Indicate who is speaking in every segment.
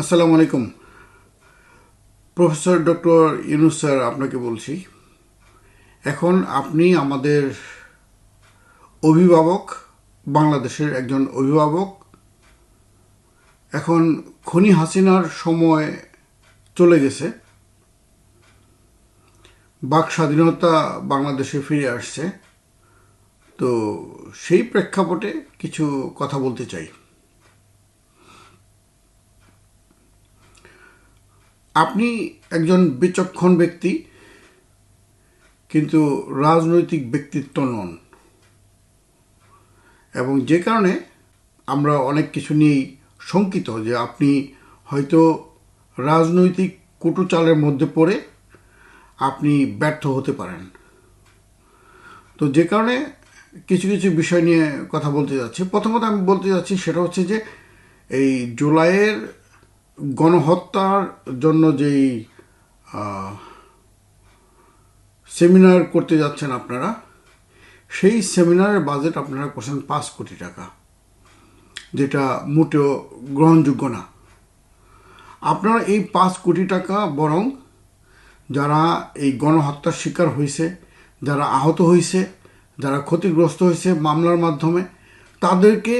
Speaker 1: আসসালামু আলাইকুম। Professor doctor Yunus sir, আপনাকে বলছি, এখন আপনি আমাদের অভিভাবক, বাংলাদেশের একজন অভিভাবক। এখন খনি হাসিনার সময় চলে গেছে। বাক স্বাধীনতা বাংলাদেশে ফিরে আসছে। তো সেই প্রেক্ষাপটে কিছু কথা বলতে চাই। আপনি একজন বিচক্ষণ ব্যক্তি, কিন্তু রাজনৈতিক ব্যক্তিত্ব নন। এবং যে কারণে আমরা অনেক কিছু নিয়েই শঙ্কিত যে আপনি হয়তো রাজনৈতিক কুটুচালের মধ্যে পড়ে আপনি ব্যর্থ হতে পারেন। তো যে কারণে কিছু কিছু বিষয় নিয়ে কথা বলতে যাচ্ছি। প্রথমত আমি বলতে যাচ্ছি সেটা হচ্ছে যে এই জুলাইয়ের গণহত্যার জন্য যেই সেমিনার করতে যাচ্ছেন আপনারা, সেই সেমিনারের বাজেট আপনারা করছেন পাঁচ কোটি টাকা, যেটা মোটেও গ্রহণযোগ্য না। আপনারা এই পাঁচ কোটি টাকা বরং যারা এই গণহত্যার শিকার হয়েছে যারা আহত হয়েছে যারা ক্ষতিগ্রস্ত হয়েছে মামলার মাধ্যমে, তাদেরকে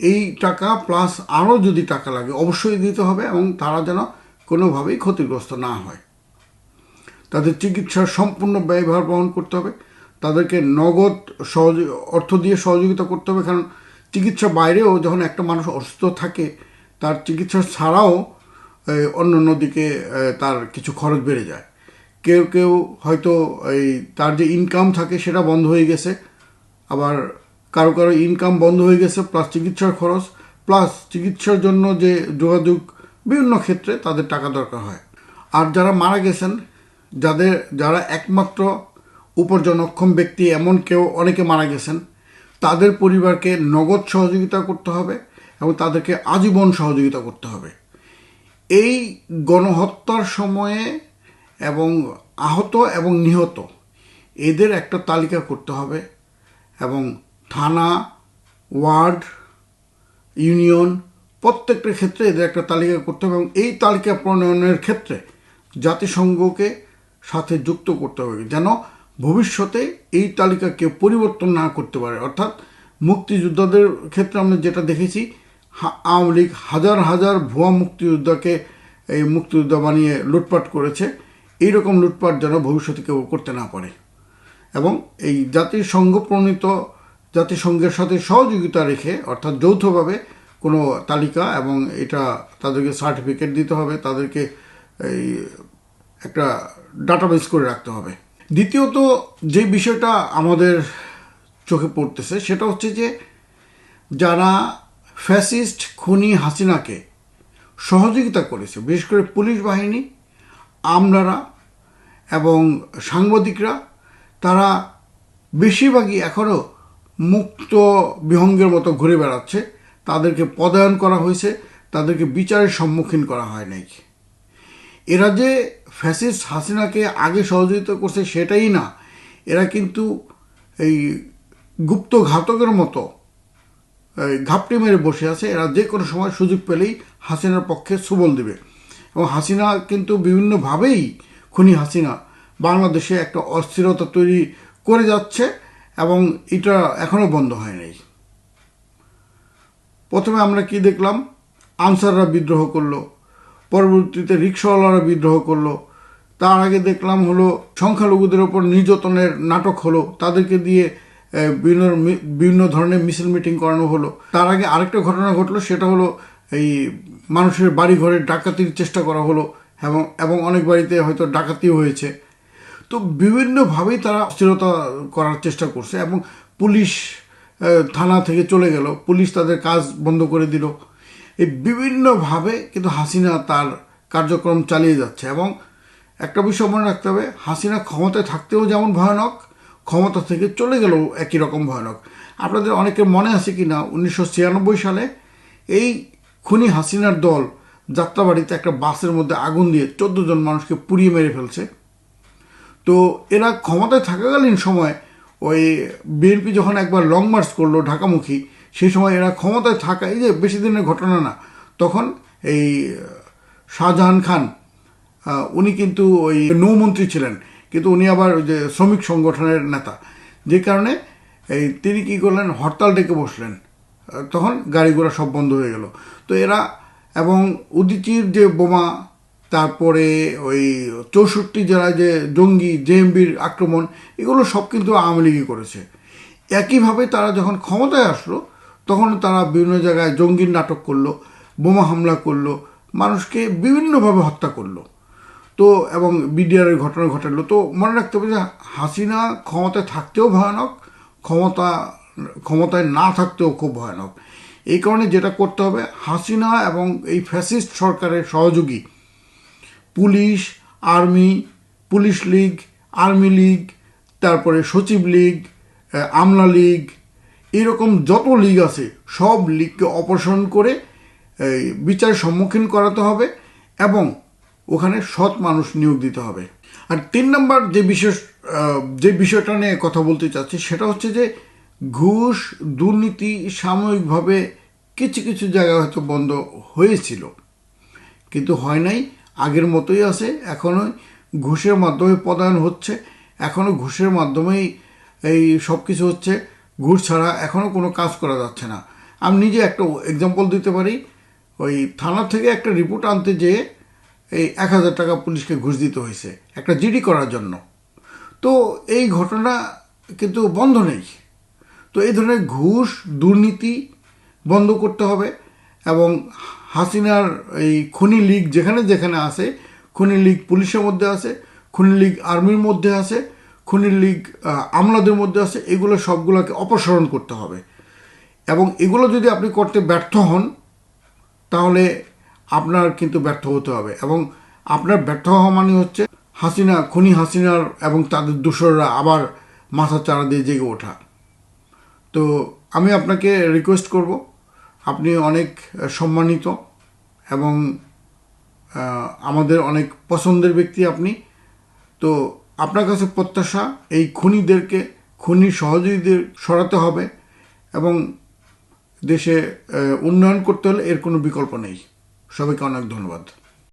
Speaker 1: এই টাকা প্লাস আরও যদি টাকা লাগে, অবশ্যই দিতে হবে এবং তারা যেন কোনোভাবেই ক্ষতিগ্রস্ত না হয়। তাদের চিকিৎসার সম্পূর্ণ ব্যয়ভার বহন করতে হবে। তাদেরকে নগদ সহজ, অর্থ দিয়ে সহযোগিতা করতে হবে, কারণ চিকিৎসা বাইরেও যখন একটা মানুষ অসুস্থ থাকে, তার চিকিৎসা ছাড়াও অন্য অন্য দিকে তার কিছু খরচ বেড়ে যায়। কেউ কেউ হয়তো এই তার যে ইনকাম থাকে, সেটা বন্ধ হয়ে গেছে। আবার কারও কারও ইনকাম বন্ধ হয়ে গেছে প্লাস চিকিৎসার খরচ প্লাস চিকিৎসার জন্য যে যোগাযোগ বিভিন্ন ক্ষেত্রে তাদের টাকা দরকার হয়। আর যারা মারা গেছেন, যাদের, যারা একমাত্র উপার্জনক্ষম ব্যক্তি এমন কেউ অনেকে মারা গেছেন, তাদের পরিবারকে নগদ সহযোগিতা করতে হবে এবং তাদেরকে আজীবন সহযোগিতা করতে হবে। এই গণহত্যার সময়ে এবং আহত এবং নিহত, এদের একটা তালিকা করতে হবে এবং থানা, ওয়ার্ড, ইউনিয়ন, প্রত্যেকটা ক্ষেত্রে এদের একটা তালিকা করতে হবে এবং এই তালিকা প্রণয়নের ক্ষেত্রে জাতিসংঘকে সাথে যুক্ত করতে হবে যেন ভবিষ্যতে এই তালিকাকে পরিবর্তন না করতে পারে। অর্থাৎ মুক্তিযোদ্ধাদের ক্ষেত্রে আমরা যেটা দেখেছি আওয়ামী লীগ হাজার হাজার ভুয়া মুক্তিযোদ্ধাকে এই মুক্তিযোদ্ধা বানিয়ে লুটপাট করেছে। এইরকম লুটপাট যেন ভবিষ্যতে কেউ করতে না পারে। এবং এই জাতিসংঘ প্রণীত জাতিসংঘের সাথে সহযোগিতা রেখে, অর্থাৎ যৌথভাবে কোনো তালিকা এবং এটা তাদেরকে সার্টিফিকেট দিতে হবে, তাদেরকে এই একটা ডাটাবেস করে রাখতে হবে। দ্বিতীয়ত যে বিষয়টা আমাদের চোখে পড়তেছে, সেটা হচ্ছে যে যারা ফ্যাসিস্ট খুনি হাসিনাকে সহযোগিতা করেছে, বিশেষ করে পুলিশ বাহিনী, আমলারা এবং সাংবাদিকরা, তারা বেশিরভাগই এখনও মুক্ত বিহঙ্গের মতো ঘুরে বেড়াচ্ছে। তাদেরকে পদায়ন করা হয়েছে, তাদেরকে বিচারের সম্মুখীন করা হয় নাই। এরা যে ফ্যাসিস্ট হাসিনাকে আগে সহযোগিতা করছে সেটাই না। এরা কিন্তু এই গুপ্ত ঘাতকের মতো ঘাপটি মেরে বসে আছে। এরা যে কোনো সময় সুযোগ পেলেই হাসিনার পক্ষে সুবল দেবে। এবং হাসিনা কিন্তু বিভিন্নভাবেই খুনি হাসিনা। বাংলাদেশে একটা অস্থিরতা তৈরি করে যাচ্ছে। এবং এটা এখনও বন্ধ হয় নাই। প্রথমে আমরা কি দেখলাম? আনসাররা বিদ্রোহ করল। পরবর্তীতে রিক্সাওয়ালারা বিদ্রোহ করল। তার আগে দেখলাম হলো, সংখ্যালঘুদের ওপর নির্যাতনের নাটক হলো। তাদেরকে দিয়ে বিভিন্ন বিভিন্ন ধরনের মিছিল মিটিং করানো হলো। তার আগে আরেকটা ঘটনা ঘটলো, সেটা হলো এই মানুষের বাড়ি ঘরে ডাকাতির চেষ্টা করা হলো এবং এবং অনেক বাড়িতে হয়তো ডাকাতিও হয়েছে। তো বিভিন্নভাবেই তারা অস্থিরতা করার চেষ্টা করছে এবং পুলিশ থানা থেকে চলে গেল। পুলিশ তাদের কাজ বন্ধ করে দিল। এই বিভিন্নভাবে কিন্তু হাসিনা তার কার্যক্রম চালিয়ে যাচ্ছে এবং একটা বিষয় মনে রাখতে হবে, হাসিনা ক্ষমতায় থাকতেও যেমন ভয়ানক, ক্ষমতা থেকে চলে গেলেও একই রকম ভয়ানক। আপনাদের অনেকের মনে আছে কি না উনিশশো ছিয়ানব্বই সালে এই খুনি হাসিনার দল যাত্রাবাড়িতে একটা বাসের মধ্যে আগুন দিয়ে চোদ্দ জন মানুষকে পুড়িয়ে মেরে ফেলছে। তো এরা ক্ষমতায় থাকাকালীন সময় ওই বিএনপি যখন একবার লং মার্চ করল ঢাকামুখী, সেই সময় এরা ক্ষমতায় থাকা, এই যে বেশি দিনের ঘটনা না, তখন এই শাহজাহান খান উনি কিন্তু ওই নৌমন্ত্রী ছিলেন, কিন্তু উনি আবার ওই যে শ্রমিক সংগঠনের নেতা, যে কারণে এই তিনি কী করলেন, হরতাল ডেকে বসলেন তখন গাড়ি ঘোড়া সব বন্ধ হয়ে গেল। তো এরা এবং উদিচির যে বোমা তারপরে ওই চৌষট্টি জেলায় যে জঙ্গি, জেএমবির আক্রমণ, এগুলো সব কিন্তু আওয়ামী লীগই করেছে। একইভাবে তারা যখন ক্ষমতায় আসলো, তখন তারা বিভিন্ন জায়গায় জঙ্গির নাটক করল, বোমা হামলা করল, মানুষকে বিভিন্নভাবে হত্যা করল। তো এবং বিডিআরের ঘটনা ঘটালো। তো মনে রাখতে হবে যে হাসিনা ক্ষমতায় থাকতেও ভয়ানক, ক্ষমতা, ক্ষমতায় না থাকতেও খুব ভয়ানক। এই কারণে যেটা করতে হবে, হাসিনা এবং এই ফ্যাসিস্ট সরকারের সহযোগী police army police league army league তারপরে সচিব লীগ আমলা লীগ এরকম যত লীগ আছে সব লীগকে অপসারণ করে এই, বিচারের সম্মুখীন করাতে হবে এবং ওখানে সৎ মানুষ নিয়োগ দিতে হবে। আর তিন নম্বর যে বিশেষ যে বিষয়টা নিয়ে কথা বলতে চাচ্ছি সেটা হচ্ছে যে ঘুষ দুর্নীতি সাময়িকভাবে কিছু কিছু জায়গায় হয়তো বন্ধ হয়েছিল কিন্তু হয় নাই। আগের মতোই আছে এখনও ঘুষের মাধ্যমে পদায়ন হচ্ছে এখনও ঘুষের মাধ্যমেই এই সব কিছু হচ্ছে, ঘুষ ছাড়া এখনও কোনো কাজ করা যাচ্ছে না। আমি নিজে একটা এক্সাম্পল দিতে পারি, ওই থানা থেকে একটা রিপোর্ট আনতে যেয়ে এই এক হাজার টাকা পুলিশকে ঘুষ দিতে হয়েছে, একটা জিডি করার জন্য। তো এই ঘটনা কিন্তু বন্ধ নেই। তো এই ধরনের ঘুষ, দুর্নীতি বন্ধ করতে হবে এবং হাসিনার এই খনি লীগ যেখানে যেখানে আছে, খনি লীগ পুলিশের মধ্যে আছে, খনি লীগ আর্মির মধ্যে আছে, খনি লীগ আমলাদের মধ্যে আছে, এগুলো সবগুলোকে অপসারণ করতে হবে। এবং এগুলো যদি আপনি করতে ব্যর্থ হন, তাহলে আপনার কিন্তু ব্যর্থ হতে হবে। এবং আপনার ব্যর্থ হওয়া মানে হচ্ছে হাসিনা, খুনি হাসিনার এবং তাদের দোসররা আবার মাথা চারা দিয়ে জেগে ওঠা। তো আমি আপনাকে রিকোয়েস্ট করব আপনি অনেক সম্মানিত এবং আমাদের অনেক পছন্দের ব্যক্তি আপনি। তো আপনার কাছে প্রত্যাশা, এই খুনিদেরকে, খুনি সহযোগীদের সরাতে হবে এবং দেশে উন্নয়ন করতে হলে এর কোনো বিকল্প নেই। সবাইকে অনেক ধন্যবাদ।